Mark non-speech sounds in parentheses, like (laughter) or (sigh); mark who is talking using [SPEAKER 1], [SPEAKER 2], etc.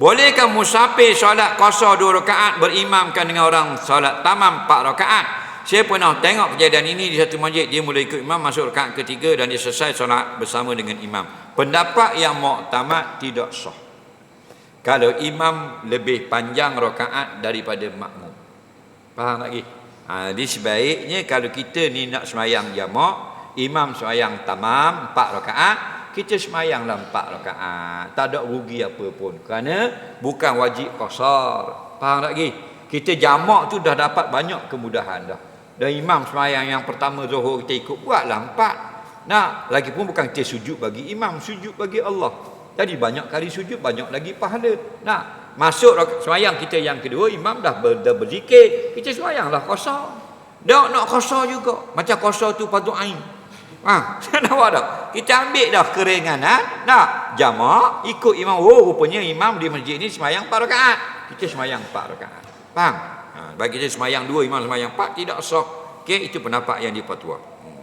[SPEAKER 1] Bolehkah musafir solat qasar dua rakaat berimamkan dengan orang solat tamam empat rakaat? Saya pernah tengok kejadian ini di satu masjid. Dia mula ikut imam masuk rakaat ketiga dan dia selesai solat bersama dengan imam. Pendapat yang muktamad tidak sah. Kalau imam lebih panjang rakaat daripada makmum. Faham lagi? Ha, jadi sebaiknya kalau kita ni nak semayang jamak, imam semayang tamam empat rakaat, kita semayanglah empat rakaat. Tak ada rugi apa pun. Kerana bukan wajib qasar. Faham tak lagi? Kita jamak tu dah dapat banyak kemudahan dah. Dan imam semayang yang pertama zuhur kita ikut buatlah empat. Nah, lagi pun bukan kita sujud bagi imam, sujud bagi Allah. Jadi banyak kali sujud, banyak lagi pahala. Nah, masuk semayang kita yang kedua, imam dah, ber, dah berzikir. Kita semayanglah qasar. Dah nak qasar juga. Macam qasar tu patut ain. Ha, (laughs) nampak tak? Kita ambil dah keringanan, nak jamak, ikut imam. Oh, rupanya imam di masjid ni semayang 4 rakaat. Kita semayang 4 rakaat. Faham? Ha, bagi kita semayang 2, imam semayang 4, tidak sah. Okey, itu pendapat yang dipatua. Hmm.